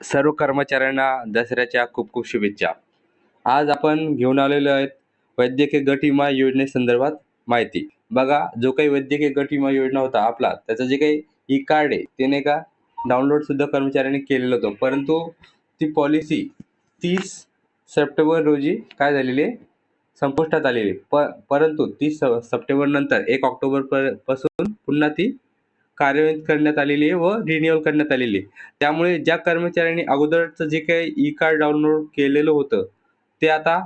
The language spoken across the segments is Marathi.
सर्व कर्मचाऱ्यांना दसऱ्याच्या खूप खूप शुभेच्छा. आज आपण घेऊन आलेलो आहेत वैद्यकीय गट विमा योजनेसंदर्भात माहिती. बघा जो काही वैद्यकीय गट विमा योजना होता आपला त्याचं जे काही ई कार्ड आहे ते नाही का डाउनलोडसुद्धा कर्मचाऱ्यांनी केलेलं होतं. परंतु ती पॉलिसी तीस सप्टेंबर रोजी काय झालेली आहे? संपुष्टात आलेली प परंतु तीस स सप्टेंबरनंतर एक ऑक्टोबर परपासून पुन्हा ती कार्यान्वित करण्यात आलेली आहे व रिन्युअल करण्यात आलेली आहे. त्यामुळे ज्या कर्मचाऱ्यांनी अगोदरचं जे काही ई कार्ड डाउनलोड केलेलं होतं ते आता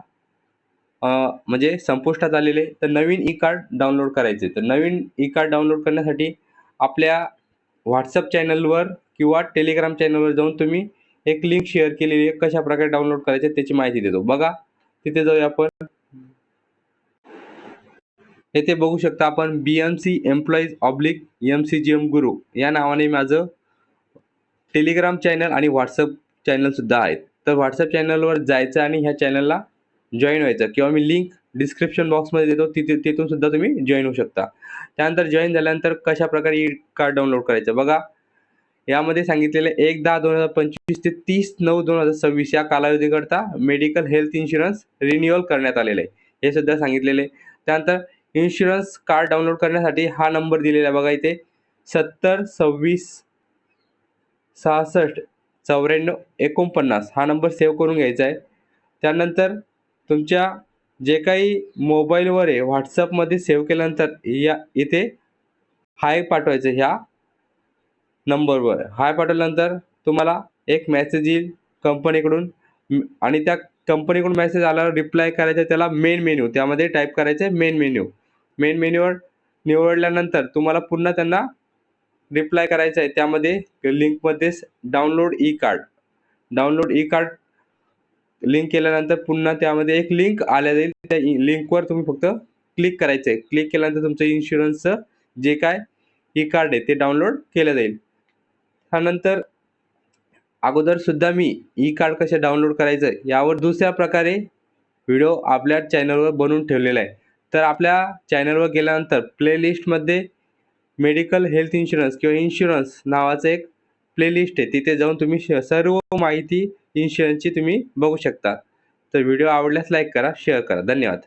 म्हणजे संपुष्टात आलेले तर नवीन ई कार्ड डाउनलोड करायचे. तर नवीन ई कार्ड डाउनलोड करण्यासाठी आपल्या व्हॉट्सअप चॅनलवर किंवा टेलिग्राम चॅनलवर जाऊन तुम्ही एक लिंक शेअर केलेली आहे. कशा प्रकारे डाउनलोड करायचे त्याची माहिती देतो. बघा तिथे जाऊया आपण. येथे बघू शकता आपण B M C employees oblique M C G M गुरु या नावाने माझं टेलिग्राम चॅनल आणि व्हॉट्सअप चॅनलसुद्धा आहेत. तर व्हॉट्सअप चॅनलवर जायचं आणि ह्या चॅनलला जॉईन व्हायचं. किंवा मी लिंक डिस्क्रिप्शन बॉक्समध्ये देतो. तिथे तिथून सुद्धा तुम्ही जॉईन होऊ शकता. त्यानंतर जॉईन झाल्यानंतर कशा प्रकारे ई कार्ड डाउनलोड करायचं? बघा. यामध्ये सांगितलेलं एक दहा दोन हजार पंचवीस ते तीस नऊ दोन हजार सव्वीस या कालावधीकरता मेडिकल हेल्थ इन्शुरन्स रिन्युअल करण्यात आलेलं आहे. हे सुद्धा सांगितलेले त्यानंतर इन्शुरन्स कार्ड डाउनलोड करण्यासाठी हा नंबर दिलेला आहे बघा इथे. सत्तर सव्वीस सहासष्ट चौऱ्याण्णव एकोणपन्नास. हा नंबर सेव्ह करून घ्यायचा आहे. त्यानंतर तुमच्या जे काही मोबाईलवर आहे व्हॉट्सअपमध्ये सेव्ह केल्यानंतर या इथे हाय पाठवायचं ह्या नंबरवर. हाय पाठवल्यानंतर तुम्हाला एक मॅसेज येईल कंपनीकडून. आणि त्या कंपनीकडून मेसेज आल्यावर रिप्लाय करायचा त्याला मेन मेन्यू. त्यामध्ये टाईप करायचं आहे मेन मेन्यू. मेन मेन्यूवर निवडल्यानंतर तुम्हाला पुन्हा त्यांना रिप्लाय करायचं आहे. त्यामध्ये लिंकमध्येच download e card download e card link केल्यानंतर पुन्हा त्यामध्ये एक लिंक आल्या जाईल त्या लिंकवर तुम्ही फक्त क्लिक करायचं आहे. क्लिक केल्यानंतर तुमचं इन्शुरन्सचं जे काय ई कार्ड आहे ते डाउनलोड केलं जाईल. त्यानंतर अगोदरसुद्धा मी ई कार्ड कसे डाउनलोड करायचं यावर दुसऱ्या प्रकारे व्हिडिओ आपल्या चॅनलवर बनवून ठेवलेला आहे. तर आपल्या चॅनलवर गेल्यानंतर प्लेलिस्टमध्ये मेडिकल हेल्थ इन्शुरन्स किंवा इन्शुरन्स नावाचं एक प्लेलिस्ट आहे. तिथे जाऊन तुम्ही सर्व माहिती इन्शुरन्सची तुम्ही बघू शकता. तर व्हिडिओ आवडल्यास लाईक करा शेअर करा. धन्यवाद.